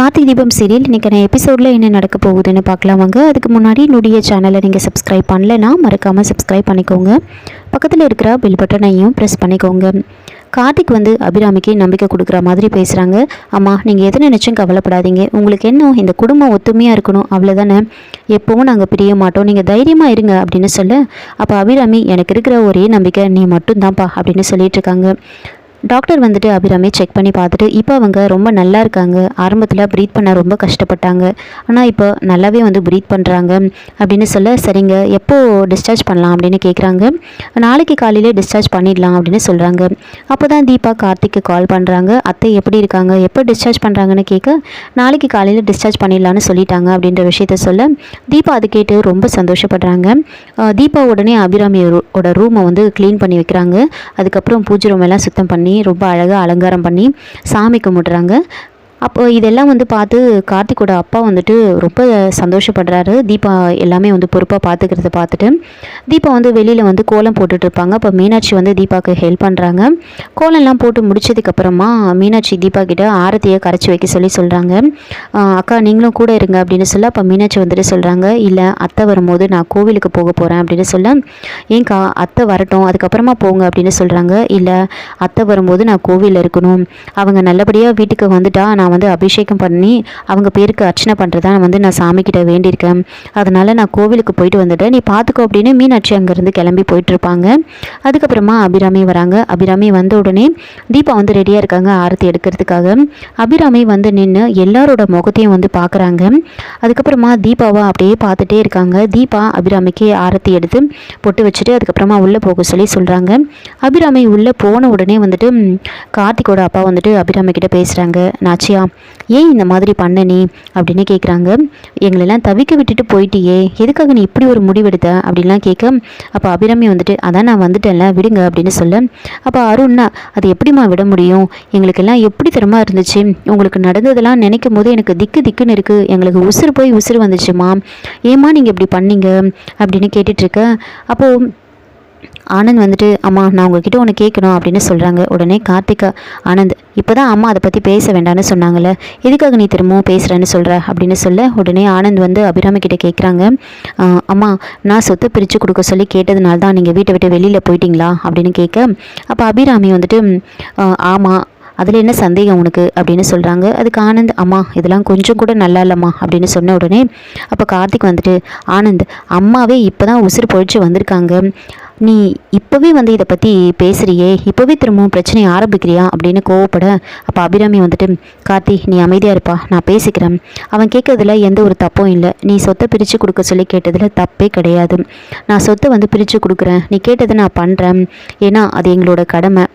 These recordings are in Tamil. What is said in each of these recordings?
கார்த்திக் தீபம் சீரியல் இன்றைக்கான எபிசோடில் என்ன நடக்க போகுதுன்னு பார்க்கலாம் வாங்க. அதுக்கு முன்னாடி என்னுடைய சேனலை நீங்கள் சப்ஸ்கிரைப் பண்ணலைன்னா மறக்காமல் சப்ஸ்கிரைப் பண்ணிக்கோங்க. பக்கத்தில் இருக்கிற பில் பட்டனையும் ப்ரெஸ் பண்ணிக்கோங்க. கார்த்திக் வந்து அபிராமிக்கு நம்பிக்கை கொடுக்குற மாதிரி பேசுகிறாங்க அம்மா நீங்கள் எது நினச்சும் கவலைப்படாதீங்க. உங்களுக்கு என்ன இந்த குடும்பம் ஒத்துமையாக இருக்கணும்? அவ்வளோதானே எப்போவும் நாங்கள் பிரிய மாட்டோம். நீங்கள் தைரியமாக இருங்க அப்படின்னு சொல்ல அப்போ அபிராமி எனக்கு இருக்கிற ஒரே நம்பிக்கை நீ மட்டும்தான்ப்பா அப்படின்னு சொல்லிட்டு இருக்காங்க. டாக்டர் வந்துட்டு அபிராமே செக் பண்ணி பார்த்துட்டு இப்போ அவங்க ரொம்ப நல்லா இருக்காங்க. ஆரம்பத்தில் ப்ரீத் பண்ண ரொம்ப கஷ்டப்பட்டாங்க. ஆனால் இப்போ நல்லாவே வந்து ப்ரீத் பண்ணுறாங்க அப்படின்னு சொல்ல சரிங்க எப்போது டிஸ்சார்ஜ் பண்ணலாம் அப்படின்னு கேட்குறாங்க நாளைக்கு காலையிலே டிஸ்சார்ஜ் பண்ணிடலாம் அப்படின்னு சொல்கிறாங்க அப்போ தான் தீபா கார்த்திக்கு கால் பண்ணுறாங்க அத்தை எப்படி இருக்காங்க? எப்போ டிஸ்சார்ஜ் பண்ணுறாங்கன்னு கேட்க நாளைக்கு காலையில் டிஸ்சார்ஜ் பண்ணிடலான்னு சொல்லிட்டாங்க அப்படின்ற விஷயத்த சொல்ல தீபா அது கேட்டு ரொம்ப சந்தோஷப்படுறாங்க. தீபா உடனே அபிராமியோட ரூமை வந்து க்ளீன் பண்ணி வைக்கிறாங்க. அதுக்கப்புறம் பூஜை ரூம் எல்லாம் சுத்தம் பண்ணி ரொம்ப அழகாக அலங்காரம் பண்ணி சாமி கும்பிட்றாங்க. அப்போ இதெல்லாம் வந்து பார்த்து கார்த்திக்கோட அப்பா வந்துட்டு ரொம்ப சந்தோஷப்படுறாரு. தீபா எல்லாமே வந்து பொறுப்பாக பார்த்துக்கிறத பார்த்துட்டு தீபா வந்து வெளியில் வந்து கோலம் போட்டுட்டு இருப்பாங்க. அப்போ மீனாட்சி வந்து தீபாவுக்கு ஹெல்ப் பண்ணுறாங்க கோலம்லாம் போட்டு முடிச்சதுக்கப்புறமா மீனாட்சி தீபா கிட்ட ஆரத்தியை கரைச்சி வைக்க சொல்லி சொல்கிறாங்க அக்கா நீங்களும் கூட இருங்க அப்படின்னு சொல்ல அப்போ மீனாட்சி வந்துட்டு சொல்கிறாங்க இல்லை அத்தை வரும்போது நான் கோவிலுக்கு போக போகிறேன் அப்படின்னு சொல்ல ஏன்க்கா அத்தை வரட்டும் அதுக்கப்புறமா போங்க அப்படின்னு சொல்கிறாங்க இல்லை அத்தை வரும்போது நான் கோவிலில் இருக்கணும். அவங்க நல்லபடியாக வீட்டுக்கு வந்துட்டா நான் வந்து அபிஷேகம் பண்ணி அவங்க பேருக்கு அர்ச்சனை பண்ணுறதா வந்து நான் சாமிக்கிட்ட வேண்டியிருக்கேன். அதனால் நான் கோவிலுக்கு போயிட்டு வந்துட்டேன். நீ பார்த்துக்கோ அப்படின்னு மீனாட்சி அங்கேருந்து கிளம்பி போயிட்டுருப்பாங்க. அதுக்கப்புறமா அபிராமி வராங்க. அபிராமி வந்த உடனே தீபா வந்து ரெடியாக இருக்காங்க ஆரத்தி எடுக்கிறதுக்காக. அபிராமி வந்து நின்று எல்லாரோட முகத்தையும் வந்து பார்க்குறாங்க அதுக்கப்புறமா தீபாவை அப்படியே பார்த்துட்டே இருக்காங்க. தீபா அபிராமிக்கு ஆரத்தி எடுத்து பொட்டு வச்சுட்டு அதுக்கப்புறமா உள்ளே போக சொல்லி சொல்கிறாங்க அபிராமி உள்ளே போன உடனே வந்துட்டு கார்த்திகோட அப்பா வந்துட்டு அபிராமி கிட்ட பேசுகிறாங்க நாச்சியா ஏன் இந்த மாதிரி பண்ண நீ? அப்படின்னு கேட்குறாங்க. எங்களெல்லாம் தவிக்க விட்டுட்டு போயிட்டியே. எதுக்காக நீ இப்படி ஒரு முடிவெடுத்த? அப்படின்லாம் கேட்க அப்போ அபிராமி வந்துட்டு அதான் நான் வந்துட்டேன்ல விடுங்க அப்படின்னு சொல்ல. அப்போ அருண்னா அது எப்படிம்மா விட முடியும்? எங்களுக்கெல்லாம் எப்படி திறமா இருந்துச்சு? உங்களுக்கு நடந்ததெல்லாம் நினைக்கும் போது எனக்கு திக்கு திக்குன்னு இருக்குது எங்களுக்கு உசுறு போய் உசுறு வந்துச்சுமா? ஏம்மா நீங்கள் இப்படி பண்ணீங்க? அப்படின்னு கேட்டுட்ருக்க அப்போது ஆனந்த் வந்துட்டு அம்மா நான் உங்ககிட்ட ஒன்று கேட்கணும் அப்படின்னு சொல்கிறாங்க உடனே கார்த்திகா ஆனந்த் இப்போ தான் அம்மா அதை பற்றி பேச வேண்டாம்னு சொன்னாங்கல்ல எதுக்காக நீ திரும்பவும் பேசுகிறேன்னு சொல்கிற அப்படின்னு சொல்ல உடனே ஆனந்த் வந்து அபிராமி கிட்டே கேட்குறாங்க அம்மா நான் சொத்து பிரித்து கொடுக்க சொல்லி கேட்டதுனால தான் நீங்கள் வீட்டை விட்டு வெளியில் போயிட்டீங்களா? அப்படின்னு கேட்க அப்போ அபிராமி வந்துட்டு ஆமாம் அதில் என்ன சந்தேகம் உனக்கு? அப்படின்னு சொல்கிறாங்க அதுக்கு ஆனந்த் அம்மா இதெல்லாம் கொஞ்சம் கூட நல்லா இல்லைம்மா அப்படின்னு சொன்ன உடனே அப்போ கார்த்திக் வந்துட்டு ஆனந்த் அம்மாவே இப்போ தான் உசுறு பொழிச்சு வந்திருக்காங்க. நீ இப்போவே வந்து இதை பற்றி பேசுகிறியே இப்போவே திரும்பவும் பிரச்சனையை ஆரம்பிக்கிறியா அப்படின்னு கோவப்பட அப்போ அபிராமி வந்துட்டு கார்த்தி நீ அமைதியாக இருப்பா நான் பேசிக்கிறேன். அவன் கேட்கறதுல எந்த ஒரு தப்பும் இல்லை. நீ சொத்தை பிரித்து கொடுக்க சொல்லி கேட்டதில் தப்பே கிடையாது. நான் சொத்தை வந்து பிரித்து கொடுக்குறேன். நீ கேட்டதை நான் பண்ணுறேன் ஏன்னா அது எங்களோட கடமை.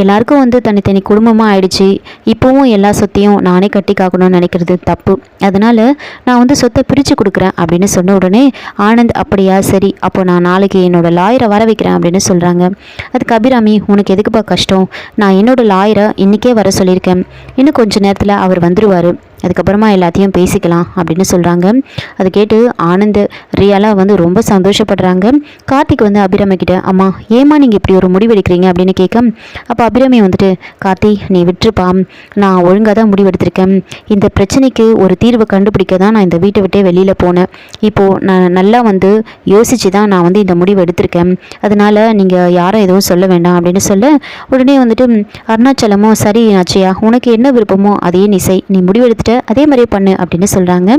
எல்லாருக்கும் வந்து தனித்தனி குடும்பமாக ஆயிடுச்சு. இப்போவும் எல்லா சொத்தையும் நானே கட்டி காக்கணும்னு நினைக்கிறது தப்பு. அதனால் நான் வந்து சொத்தை பிரித்து கொடுக்குறேன் அப்படின்னு சொன்ன உடனே ஆனந்த் அப்படியா? சரி அப்போ நான் நாளைக்கு என்னோடய லாயரை வர வைக்கிறேன் அப்படின்னு சொல்கிறாங்க அதுக்கு அபிராமி உனக்கு எதுக்குப்பா கஷ்டம்? நான் என்னோடய லாயரை இன்றைக்கே வர சொல்லியிருக்கேன். இன்னும் கொஞ்ச நேரத்தில் அவர் வந்துடுவார் அதுக்கப்புறமா எல்லாத்தையும் பேசிக்கலாம் அப்படின்னு சொல்கிறாங்க அதை கேட்டு ஆனந்த் ரியாலாக வந்து ரொம்ப சந்தோஷப்படுறாங்க. கார்த்திக் வந்து அபிராமி கிட்ட அம்மா ஏம்மா நீங்கள் இப்படி ஒரு முடிவெடுக்கிறீங்க? அப்படின்னு கேட்க அப்போ அபிராமி வந்துட்டு கார்த்தி நீ விட்டுருப்பா. நான் ஒழுங்காக தான் முடிவெடுத்திருக்கேன். இந்த பிரச்சனைக்கு ஒரு தீர்வு கண்டுபிடிக்க தான் நான் இந்த வீட்டை விட்டே வெளியில் போனேன். இப்போது நான் நல்லா வந்து யோசித்து தான் நான் வந்து இந்த முடிவு எடுத்திருக்கேன். அதனால் நீங்கள் யாரும் எதுவும் சொல்ல வேண்டாம். அப்படின்னு சொல்ல உடனே வந்துட்டு அருணாச்சலமும் சரி ஆச்சியா உனக்கு என்ன விருப்பமோ அதையே நீ செய். நீ முடிவெடுத்துட்ட அதே மாதிரி பண்ணு அப்படின்னு சொல்கிறாங்க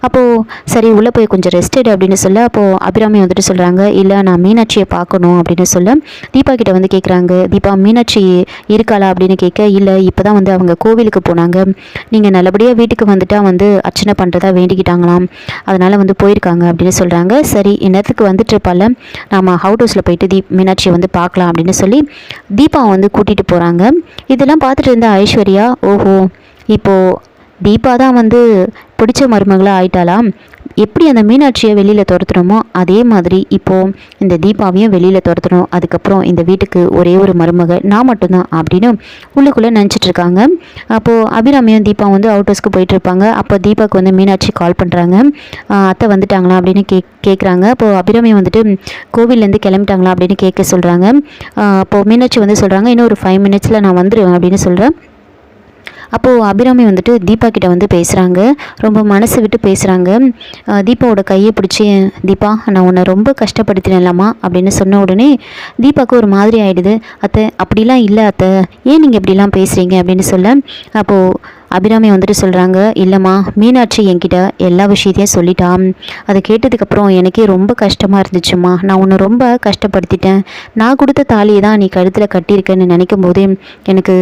அப்போது சரி உள்ளே போய் கொஞ்சம் ரெஸ்ட் எடு அப்படின்னு சொல்ல அப்போது அபிராமி வந்துட்டு சொல்கிறாங்க இல்லை நான் மீனாட்சியை பார்க்கணும் அப்படின்னு சொல்ல தீபா கிட்ட வந்து கேட்குறாங்க தீபா மீனாட்சி இருக்காளா? அப்படின்னு கேட்க இல்லை இப்போ தான் வந்து அவங்க கோவிலுக்கு போனாங்க. நீங்கள் நல்லபடியாக வீட்டுக்கு வந்துட்டால் வந்து அர்ச்சனை பண்ணுறதா வேண்டிக்கிட்டாங்களாம். அதனால் வந்து போயிருக்காங்க அப்படின்னு சொல்கிறாங்க சரி இந்நேரத்துக்கு வந்துட்டு இருப்பால நாம ஹவுட் ஹவுஸில் போயிட்டு தீப் மீனாட்சியை வந்து பார்க்கலாம் அப்படின்னு சொல்லி தீபா வந்து கூட்டிகிட்டு போகிறாங்க இதெல்லாம் பார்த்துட்டு இருந்த ஐஸ்வர்யா ஓஹோ இப்போது தீபா தான் வந்து பிடிச்ச மருமகளாக ஆயிட்டாலாம் எப்படி அந்த மீனாட்சியை வெளியில் துரத்துனோமோ அதே மாதிரி இப்போது இந்த தீபாவையும் வெளியில் துரத்தணும் அதுக்கப்புறம் இந்த வீட்டுக்கு ஒரே ஒரு மருமக நான் மட்டும்தான் அப்படின்னு உள்ளுக்குள்ளே நினச்சிட்டு இருக்காங்க. அப்போது அபிராமியும் தீபா வந்து அவுட் ஹவுஸ்க்கு போயிட்டு இருப்பாங்க. அப்போ தீபாவுக்கு வந்து மீனாட்சி கால் பண்ணுறாங்க அத்தை வந்துட்டாங்களா அப்படின்னு கே கேட்குறாங்க அப்போது அபிராமி வந்துட்டு கோவிலேருந்து கிளம்பிட்டாங்களா அப்படின்னு கேட்க சொல்கிறாங்க அப்போது மீனாட்சி வந்து சொல்கிறாங்க இன்னும் ஒரு ஃபைவ் மினிட்ஸில் நான் வந்துடுவேன் அப்படின்னு சொல்கிறேன் அப்போது அபிராமி வந்துட்டு தீபா கிட்ட வந்து பேசுகிறாங்க ரொம்ப மனசு விட்டு பேசுகிறாங்க தீபாவோட கையை பிடிச்சி தீபா நான் உன்னை ரொம்ப கஷ்டப்படுத்தினேன்லாமா அப்படின்னு சொன்ன உடனே தீபாவுக்கு ஒரு மாதிரி ஆகிடுது அத்தை அப்படிலாம் இல்லை அத்தை. ஏன் நீங்கள் இப்படிலாம் பேசுகிறீங்க அப்படின்னு சொல்ல அப்போது அபிராமி வந்துட்டு சொல்கிறாங்க இல்லைம்மா மீனாட்சி என்கிட்ட எல்லா விஷயத்தையும் சொல்லிட்டான் அதை கேட்டதுக்கப்புறம் எனக்கே ரொம்ப கஷ்டமாக இருந்துச்சும்மா. நான் உன்னை ரொம்ப கஷ்டப்படுத்திட்டேன். நான் கொடுத்த தாலியை தான் நீ கழுத்தில் கட்டியிருக்கேன்னு நினைக்கும் போதே எனக்கு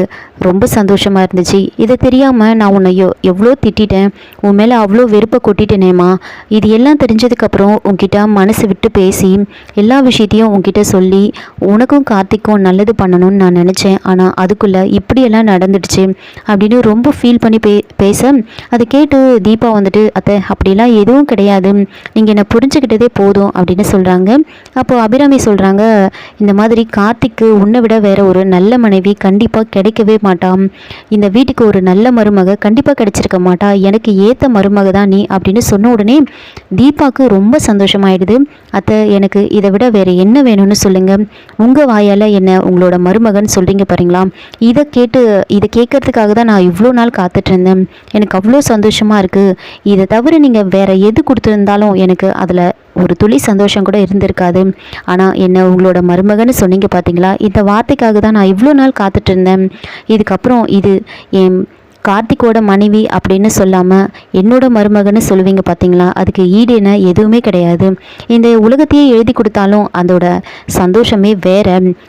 ரொம்ப சந்தோஷமாக இருந்துச்சு. இதை தெரியாமல் நான் உன்னை எவ் எவ்வளோ திட்டிட்டேன். உன் மேலே அவ்வளோ வெறுப்பை கொட்டிட்டேனேம்மா. இது எல்லாம் தெரிஞ்சதுக்கப்புறம் உன்கிட்ட மனசு விட்டு பேசி எல்லா விஷயத்தையும் உன்கிட்ட சொல்லி உனக்கும் கார்த்திக்கும் நல்லது பண்ணணும்னு நான் நினச்சேன். ஆனால் அதுக்குள்ளே இப்படியெல்லாம் நடந்துடுச்சு அப்படின்னு ரொம்ப ஃபீல் பண்ணி பே பேச. அதை கேட்டு தீபா வந்துட்டு அத்தை அப்படிலாம் எதுவும் கிடையாது. நீங்கள் என்னை புரிஞ்சுக்கிட்டதே போதும் அப்படின்னு சொல்கிறாங்க அப்போது அபிராமி சொல்கிறாங்க இந்த மாதிரி கார்த்திக்கு உன்னை விட வேற ஒரு நல்ல மனைவி கண்டிப்பாக கிடைக்கவே மாட்டான் இந்த வீட்டுக்கு ஒரு நல்ல மருமக கண்டிப்பாக கிடைச்சிருக்க மாட்டா. எனக்கு ஏற்ற மருமக தான் நீ அப்படின்னு சொன்ன உடனே தீபாவுக்கு ரொம்ப சந்தோஷமாயிடுது. அத்தை எனக்கு இதை விட வேற என்ன வேணும்னு சொல்லுங்க. உங்கள் வாயால் என்ன உங்களோட மருமகன் சொல்கிறீங்க பாருங்களா. இதை கேட்டு இதை கேட்கறதுக்காக தான் நான் இவ்வளோ நாள் பார்த்துட்ருந்தேன். எனக்கு அவ்வளோ சந்தோஷமாக இருக்குது இதை தவிர நீங்கள் வேறு எது கொடுத்துருந்தாலும் எனக்கு அதில் ஒரு துளி சந்தோஷம் கூட இருந்திருக்காது. ஆனால் என்ன உங்களோட மருமகன்னு சொன்னீங்க பார்த்தீங்களா இந்த வார்த்தைக்காக தான் நான் இவ்வளோ நாள் காத்துட்ருந்தேன். இதுக்கப்புறம் இது என் கார்த்திக்கோட மனைவி அப்படின்னு சொல்லாமல் என்னோட மருமகன்னு சொல்லுவீங்க பார்த்தீங்களா அதுக்கு ஈடுன எதுவுமே கிடையாது. இந்த உலகத்தையே எழுதி கொடுத்தாலும் அதோட சந்தோஷமே வேற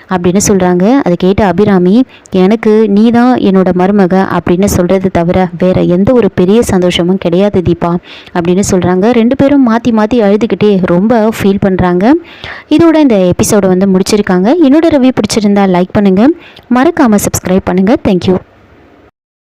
அப்படின்னு சொல்கிறாங்க அதை கேட்ட அபிராமி எனக்கு நீ தான் என்னோட மருமக அப்படின்னு சொல்கிறது தவிர வேற எந்த ஒரு பெரிய சந்தோஷமும் கிடையாது தீபா அப்படின்னு சொல்கிறாங்க ரெண்டு பேரும் மாற்றி மாற்றி அழுதுகிட்டே ரொம்ப ஃபீல் பண்ணுறாங்க இதோட இந்த எபிசோடை வந்து முடிச்சிருக்காங்க. என்னோட ரிவ்யூ பிடிச்சிருந்தா லைக் பண்ணுங்கள் மறக்காமல் சப்ஸ்கிரைப் பண்ணுங்கள் தேங்க்யூ